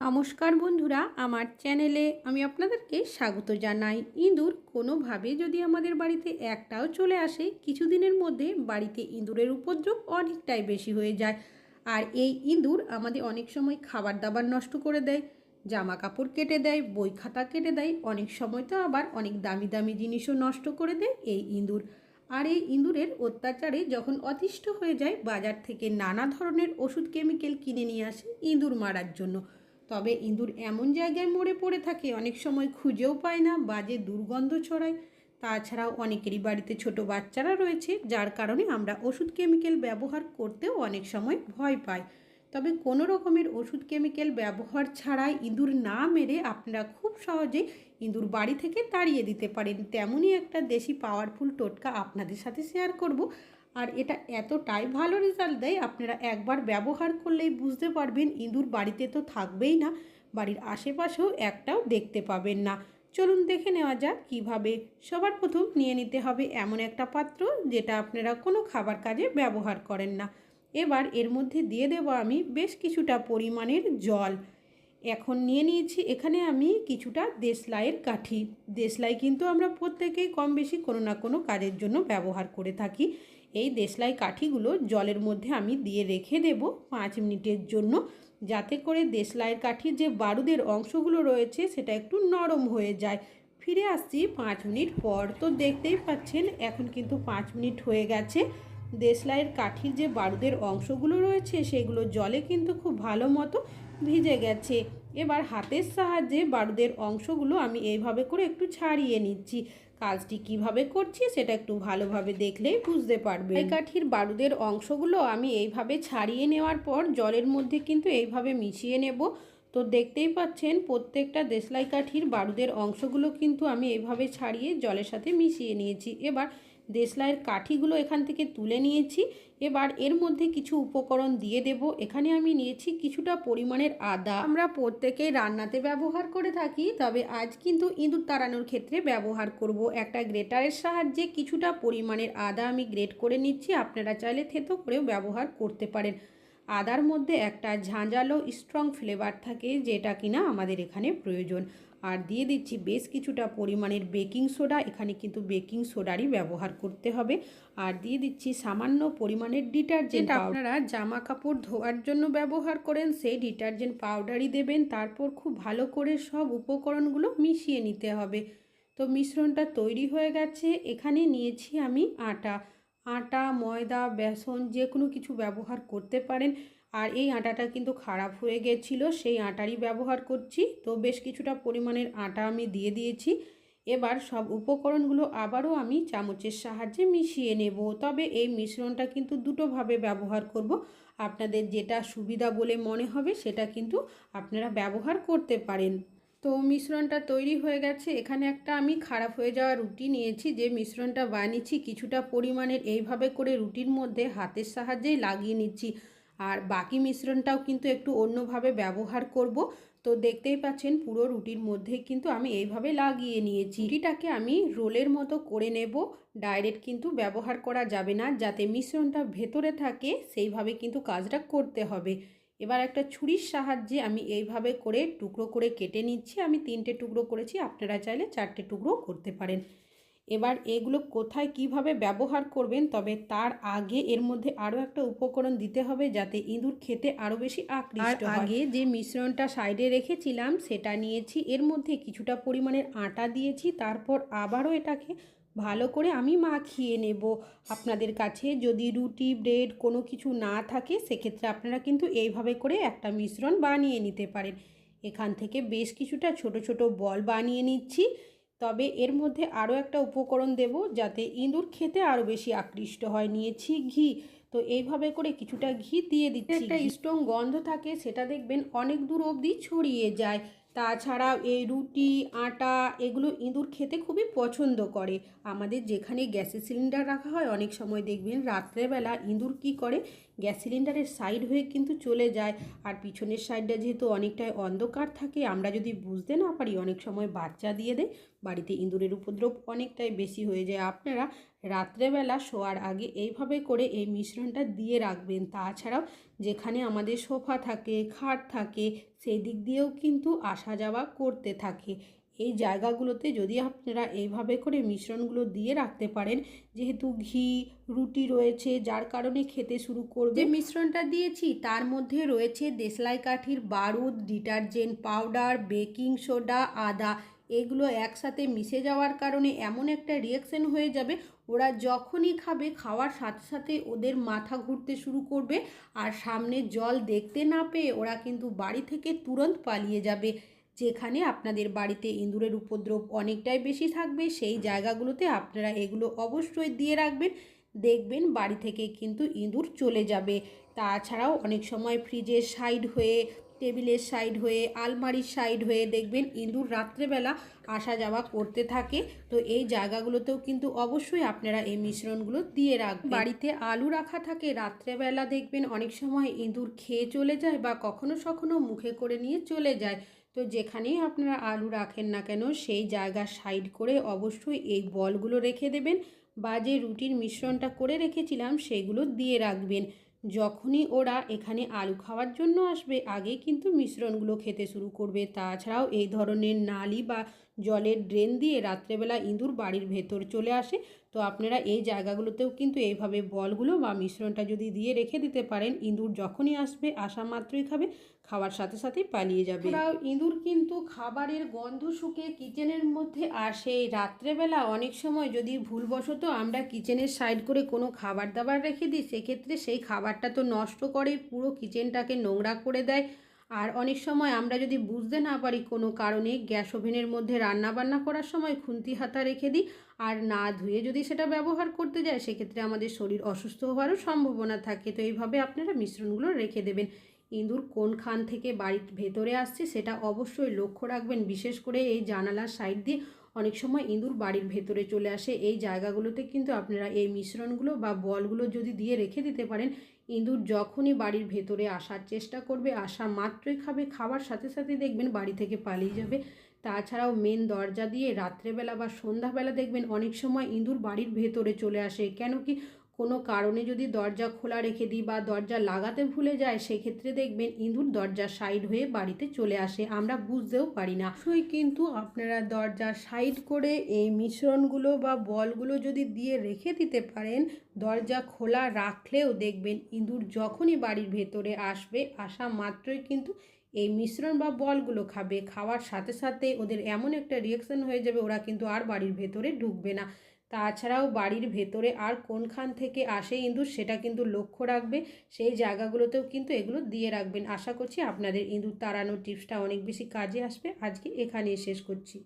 নমস্কার বন্ধুরা, আমার চ্যানেলে আমি আপনাদেরকে স্বাগত জানাই। ইঁদুর কোনোভাবে যদি আমাদের বাড়িতে একটাও চলে আসে, কিছুদিনের মধ্যে বাড়িতে ইঁদুরের উপদ্রব অনেকটাই বেশি হয়ে যায়। আর এই ইঁদুর আমাদের অনেক সময় খাবার দাবার নষ্ট করে দেয় জামা কাপড় কেটে দেয় বই খাতা কেটে দেয়, অনেক সময় তো আবার অনেক দামি দামি জিনিসও নষ্ট করে দেয় এই ইঁদুর। আর এই ইঁদুরের অত্যাচারে যখন অতিষ্ঠ হয়ে যায়, বাজার থেকে নানা ধরনের ওষুধ, কেমিক্যাল কিনে নিয়ে আসে ইঁদুর মারার জন্য। তবে ইঁদুর এমন জায়গায় মরে পড়ে থাকে, অনেক সময় খুঁজেও পায় না, বাজে দুর্গন্ধ ছড়ায়। তাছাড়াও অনেকেরই বাড়িতে ছোট বাচ্চারা রয়েছে, যার কারণে আমরা ওষুধ কেমিক্যাল ব্যবহার করতেও অনেক সময় ভয় পাই। তবে কোনো রকমের ওষুধ কেমিক্যাল ব্যবহার ছাড়াই ইঁদুর না মেরে আপনারা খুব সহজে ইঁদুর বাড়ি থেকে তাড়িয়ে দিতে পারেন। তেমনই একটা দেশি পাওয়ারফুল টোটকা আপনাদের সাথে শেয়ার করব। আর এটা এতটাই ভালো রেজাল্ট দেয়, আপনারা একবার ব্যবহার করলেই বুঝতে পারবেন, ইঁদুর বাড়িতে তো থাকবেই না, বাড়ির আশেপাশেও একটাও দেখতে পাবেন না। চলুন দেখে নেওয়া যাক কীভাবে সবার প্রথম নিয়ে নিতে হবে এমন একটা পাত্র যেটা আপনারা কোনো খাবার কাজে ব্যবহার করেন না। এবার এর মধ্যে দিয়ে দেব আমি বেশ কিছুটা পরিমাণের জল। এখন নিয়ে নিয়েছি এখানে আমি কিছুটা দেশলাইয়ের কাঠি। দেশলাই কিন্তু আমরা প্রত্যেকেই কম বেশি কোনো না কোনো কাজের জন্য ব্যবহার করে থাকি। এই দেশলাই কাঠিগুলো জলের মধ্যে আমি দিয়ে রেখে দেব পাঁচ মিনিটের জন্য। যাতে করে দেশলাইয়ের কাঠির যে বারুদের অংশগুলো রয়েছে, সেটা একটু নরম হয়ে যায়। ফিরে আসছি পাঁচ মিনিট পর। তো দেখতেই পাচ্ছেন, এখন কিন্তু পাঁচ মিনিট হয়ে গেছে। দেশলাইয়ের কাঠির যে বারুদের অংশগুলো রয়েছে, সেগুলো জলে কিন্তু খুব ভালো মতো ভিজে গেছে। এবার হাতের সাহায্যে বারুদের অংশগুলো আমি এইভাবে করে একটু ছাড়িয়ে নিচ্ছি। কাজটি কীভাবে করছি সেটা একটু ভালোভাবে দেখলেই বুঝতে পারবে এই কাঠির বারুদের অংশগুলো আমি এইভাবে ছাড়িয়ে নেওয়ার পর জলের মধ্যে কিন্তু এইভাবে মিশিয়ে নেব। তো দেখতেই পাচ্ছেন প্রত্যেকটা দেশলাই কাঠির বারুদের অংশগুলো কিন্তু আমি এইভাবে ছাড়িয়ে জলের সাথে মিশিয়ে নিয়েছি। এবার দেশলাইয়ের কাঠিগুলো এখান থেকে তুলে নিয়েছি। এবার এর মধ্যে কিছু উপকরণ দিয়ে দেব। এখানে আমি নিয়েছি কিছুটা পরিমাণের আদা। আমরা প্রত্যেকেই রান্নাতে ব্যবহার করে থাকি, তবে আজ কিন্তু ইঁদুর তাড়ানোর ক্ষেত্রে ব্যবহার করব একটা গ্রেটারের সাহায্যে। কিছুটা পরিমাণের আদা আমি গ্রেট করে নিচ্ছি। আপনারা চাইলে থেতো করেও ব্যবহার করতে পারেন। আদার মধ্যে একটা ঝাঁঝালো স্ট্রং ফ্লেভার থাকে যেটা কিনা আমাদের এখানে প্রয়োজন। আর দিয়ে দিচ্ছি বেশ কিছুটা পরিমাণের বেকিং সোডা এখানে কিন্তু বেকিং সোডারই ব্যবহার করতে হবে। আর দিয়ে দিচ্ছি সামান্য পরিমাণের ডিটারজেন্ট আপনারা জামা কাপড় ধোয়ার জন্য ব্যবহার করেন সেই ডিটারজেন্ট পাউডারই দেবেন। তারপর খুব ভালো করে সব উপকরণগুলো মিশিয়ে নিতে হবে। তো মিশ্রণটা তৈরি হয়ে গেছে। এখানে নিয়েছি আমি আটা। আটা, ময়দা, বেসন যে কোনো কিছু ব্যবহার করতে পারেন। আর এই আটাটা কিন্তু খারাপ হয়ে গেছিল, সেই আটারই ব্যবহার করছি। তো বেশ কিছুটা পরিমাণের আটা আমি দিয়ে দিয়েছি। এবার সব উপকরণগুলো আবারও আমি চামচের সাহায্যে মিশিয়ে নেব। তবে এই মিশ্রণটা কিন্তু দুটোভাবে ব্যবহার করব। আপনাদের যেটা সুবিধা বলে মনে হবে, সেটা কিন্তু আপনারা ব্যবহার করতে পারেন। তো মিশ্রণটা তৈরি হয়ে গেছে। এখানে একটা আমি খারাপ হয়ে যাওয়া রুটি নিয়েছি, যে মিশ্রণটা বানিয়েছি কিছুটা পরিমাণের এইভাবে করে রুটির মধ্যে হাতের সাহায্যেই লাগিয়ে নিচ্ছি। আর বাকি মিশ্রণটাও কিন্তু একটু অন্যভাবে ব্যবহার করব। তো দেখতেই পাচ্ছেন পুরো রুটির মধ্যে কিন্তু আমি এইভাবে লাগিয়ে নিয়েছি। রুটিটাকে আমি রোলের মতো করে নেব, ডাইরেক্ট কিন্তু ব্যবহার করা যাবে না, যাতে মিশ্রণটা ভেতরে থাকে, সেইভাবে কিন্তু কাজটা করতে হবে। এবার একটা ছুরির সাহায্যে আমি এইভাবে করে টুকরো করে কেটে নিচ্ছি। আমি তিনটে টুকরো করেছি আপনারা চাইলে চারটে টুকরো করতে পারেন। এবার এগুলো কোথায় কীভাবে ব্যবহার করবেন তবে তার আগে এর মধ্যে আরও একটা উপকরণ দিতে হবে যাতে ইঁদুর খেতে আরও বেশি আকৃষ্ট আগে যে মিশ্রণটা সাইডে রেখেছিলাম সেটা নিয়েছি। এর মধ্যে কিছুটা পরিমাণের আটা দিয়েছি তারপর আবারও এটাকে ভালো করে আমি মাখিয়ে নেব আপনাদের কাছে। যদি রুটি ব্রেড কোনো কিছু না থাকে সেক্ষেত্রে আপনারা কিন্তু এইভাবে করে একটা মিশ্রণ বানিয়ে নিতে পারেন। এখান থেকে বেশ কিছুটা ছোট ছোট বল বানিয়ে নিচ্ছি। তবে এর মধ্যে আরও একটা উপকরণ দেব যাতে ইঁদুর খেতে আরও বেশি আকৃষ্ট হয়। নিয়েছি ঘি। তো এইভাবে করে কিছুটা ঘি দিয়ে দিচ্ছি। একটা স্ট্রং গন্ধ থাকে সেটা দেখবেন অনেক দূর অবধি ছড়িয়ে যায়। তাছাড়াও এই রুটি, আটা এগুলো ইঁদুর খেতে খুবই পছন্দ করে। আমাদের যেখানে গ্যাসের সিলিন্ডার রাখা হয়, অনেক সময় দেখবেন রাত্রেবেলা ইঁদুর কি করে? গ্যাস সিলিন্ডারের সাইড হয়ে কিন্তু চলে যায়। আর পিছনের সাইডটা যেহেতু অনেকটাই অন্ধকার থাকে, আমরা যদি বুঝতে না পারি, অনেক সময় বাচ্চা দিয়ে দেয়, বাড়িতে ইঁদুরের উপদ্রব অনেকটাই বেশি হয়ে যায়। আপনারা রাত্রেবেলা শোয়ার আগে এইভাবে করে এই মিশ্রণটা দিয়ে রাখবেন। তাছাড়াও যেখানে আমাদের সোফা থাকে, খাট থাকে, সেই দিক দিয়েও কিন্তু আসা যাওয়া করতে থাকে। এই জায়গাগুলোতে যদি আপনারা এইভাবে করে মিশ্রণগুলো দিয়ে রাখতে পারেন, যেহেতু ঘি, রুটি রয়েছে, যার কারণে খেতে শুরু করবে। যে মিশ্রণটা দিয়েছি, তার মধ্যে রয়েছে দেশলাই কাঠির বারুদ, ডিটারজেন্ট পাউডার, বেকিং সোডা, আদা। এগুলো একসাথে মিশে যাওয়ার কারণে এমন একটা রিয়াকশন হয়ে যাবে, ওরা যখনই খাবে, খাওয়ার সাথে সাথে ওদের মাথা ঘুরতে শুরু করবে, আর সামনে জল দেখতে না পেয়ে ওরা কিন্তু বাড়ি থেকে তুরন্ত পালিয়ে যাবে। যেখানে আপনাদের বাড়িতে ইঁদুরের উপদ্রব অনেকটাই বেশি থাকবে সেই জায়গাগুলোতে আপনারা এগুলো অবশ্যই দিয়ে রাখবেন। দেখবেন বাড়ি থেকে কিন্তু ইঁদুর চলে যাবে। তাছাড়াও অনেক সময় ফ্রিজের সাইড হয়ে টেবিলের সাইড হয়ে আলমারির সাইড হয়ে দেখবেন ইঁদুর রাত্রেবেলা আসা যাওয়া করতে থাকে। তো এই জায়গাগুলোতেও কিন্তু অবশ্যই আপনারা এই মিশ্রণগুলো দিয়ে রাখবেন। বাড়িতে আলু রাখা থাকে রাত্রেবেলা দেখবেন অনেক সময় ইঁদুর খেয়ে চলে যায় বা কখনো সখনো মুখে করে নিয়ে চলে যায়। তো যেখানেই আপনারা আলু রাখেন না কেন, সেই জায়গা সাইড করে অবশ্যই এই বলগুলো রেখে দেবেন বা যে রুটির মিশ্রণটা করে রেখেছিলাম সেগুলো দিয়ে রাখবেন। যখনই ওরা এখানে আলু খাওয়ার জন্য আসবে, আগে কিন্তু মিশ্রণগুলো খেতে শুরু করবে। তাছাড়াও এই ধরনের নালি বা জলের ড্রেন দিয়ে রাত্রেবেলা ইঁদুর বাড়ির ভেতর চলে আসে। তো আপনারা এই জায়গাগুলোতেও কিন্তু এইভাবে বলগুলো বা মিশ্রণটা যদি দিয়ে রেখে দিতে পারেন, ইঁদুর যখনই আসবে, আসা মাত্রই খাবে, খাওয়ার সাথে সাথেই পালিয়ে যাবে। এছাড়াও ইঁদুর কিন্তু খাবারের গন্ধ শুকে কিচেনের মধ্যে আসে। রাত্রেবেলা অনেক সময় যদি ভুলবশত আমরা কিচেনের সাইড করে কোনো খাবার দাবার রেখে দিই, সেক্ষেত্রে সেই খাবারটা তো নষ্ট করে, পুরো কিচেনটাকে নোংরা করে দেয়। আর অনেক সময় আমরা যদি বুঝতে না পারি কোনো কারণে গ্যাস ওভেনের মধ্যে রান্না বান্না করার সময় খুন্তি হাতা রেখে দিই আর না ধুয়ে যদি সেটা ব্যবহার করতে যায় সেক্ষেত্রে আমাদের শরীর অসুস্থ হওয়ারও সম্ভাবনা থাকে। তো এইভাবে আপনারা মিশ্রণগুলো রেখে দেবেন। ইঁদুর কোন খান থেকে বাড়ির ভেতরে আসছে সেটা অবশ্যই লক্ষ্য রাখবেন। বিশেষ করে এই জানালার সাইড দিয়ে অনেক সময় ইঁদুর বাড়ির ভেতরে চলে আসে। এই জায়গাগুলোতে কিন্তু আপনারা এই মিশ্রণগুলো বা বলগুলো যদি দিয়ে রেখে দিতে পারেন ইঁদুর যখনই বাড়ির ভেতরে আসার চেষ্টা করবে আসা মাত্রই খাবে, খাবার সাথে সাথে দেখবেন বাড়ি থেকে পালিয়ে যাবে। তাছাড়াও মেন দরজা দিয়ে রাত্রেবেলা বা সন্ধ্যাবেলা দেখবেন অনেক সময় ইঁদুর বাড়ির ভেতরে চলে আসে। কেন কি কোনো কারণে যদি দরজা খোলা রেখে দিই বা দরজা লাগাতে ভুলে যায় সেক্ষেত্রে দেখবেন ইঁদুর দরজা সাইড হয়ে বাড়িতে চলে আসে। আমরা বুঝতেও পারি না। সেই কিন্তু আপনারা দরজা সাইড করে এই মিশ্রণগুলো বা বলগুলো যদি দিয়ে রেখে দিতে পারেন, দরজা খোলা রাখলেও দেখবেন ইঁদুর যখনই বাড়ির ভেতরে আসবে, আসা মাত্রই কিন্তু এই মিশ্রণ বা বলগুলো খাবে। খাওয়ার সাথে সাথে ওদের এমন একটা রিয়াকশন হয়ে যাবে, ওরা কিন্তু আর বাড়ির ভেতরে ঢুকবে না। তাছাড়াও বাড়ির ভেতরে আর কোনখান থেকে আসে ইঁদুর সেটা কিন্তু লক্ষ্য রাখবে। সেই জায়গাগুলোতেও কিন্তু এগুলো দিয়ে রাখবেন। আশা করছি আপনাদের ইঁদুর তাড়ানোর টিপসটা অনেক বেশি কাজে আসবে। আজকে এখানেই শেষ করছি।